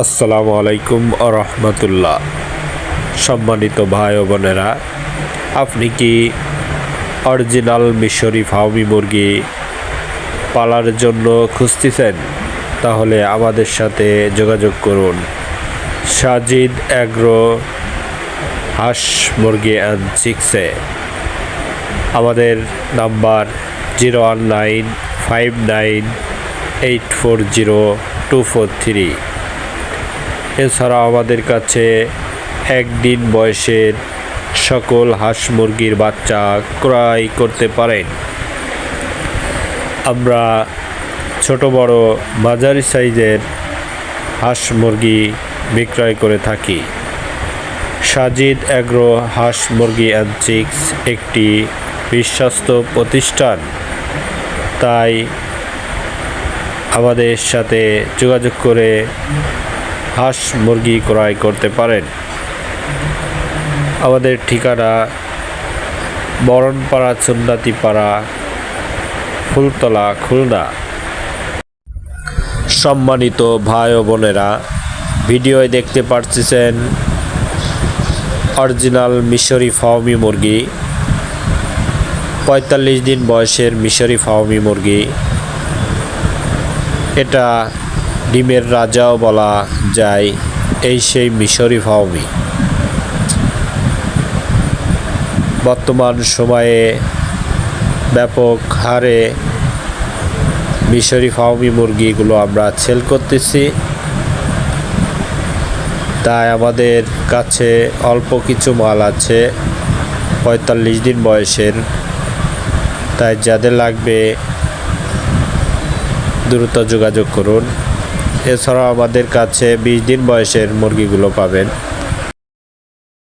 আসসালামু আলাইকুম রহমতুল্লাহ সম্মানিত ভাই ও বোনেরা, আপনি কি অরিজিনাল মিশরি ফাউমি মুরগি পালার জন্য খুঁজতেছেন? তাহলে আমাদের সাথে যোগাযোগ করুন। সাজিদ অ্যাগ্রো হাঁস মুরগি অ্যান্ড চিক্সে। আমাদের number zero one nine five nine eight four zero two four three. এছাড়া আমাদের কাছে একদিন বয়সের সকল হাঁস মুরগির বাচ্চা ক্রয় করতে পারেন। আমরা ছোট বড় মাঝারি সাইজের হাঁস মুরগি বিক্রয় করে থাকি। সাজিদ অ্যাগ্রো হাঁস মুরগি অ্যান্ড চিক্স একটি বিশ্বস্ত প্রতিষ্ঠান। তাই আমাদের সাথে যোগাযোগ করে হাঁস মুরগি ক্রয় করতে পারেন। আমাদের ঠিকানা বরণপাড়া চুন্দাতিপাড়া ফুলতলা, খুলনা। সম্মানিত ভাই ও বোনেরা, ভিডিওয় দেখতে পাচ্ছেন অরিজিনাল মিশরি ফাওমি মুরগি। পঁয়তাল্লিশ দিন বয়সের মিশরি ফাওমি মুরগি। এটা ডিমের রাজাও বলা যায়, এই সেই মিশরি ফাওমি বর্তমান সময়ে ব্যাপক হারে মিশরি ফাওমি মুরগিগুলো আমরা সেল করতেছি। তাই আমাদের কাছে অল্প কিছু মাল আছে, পঁয়তাল্লিশ দিন বয়সের। তাই যাদের লাগবে দ্রুত যোগাযোগ করুন। এছাড়াও আমাদের কাছে বিশ দিন বয়সের মুরগিগুলো পাবেন।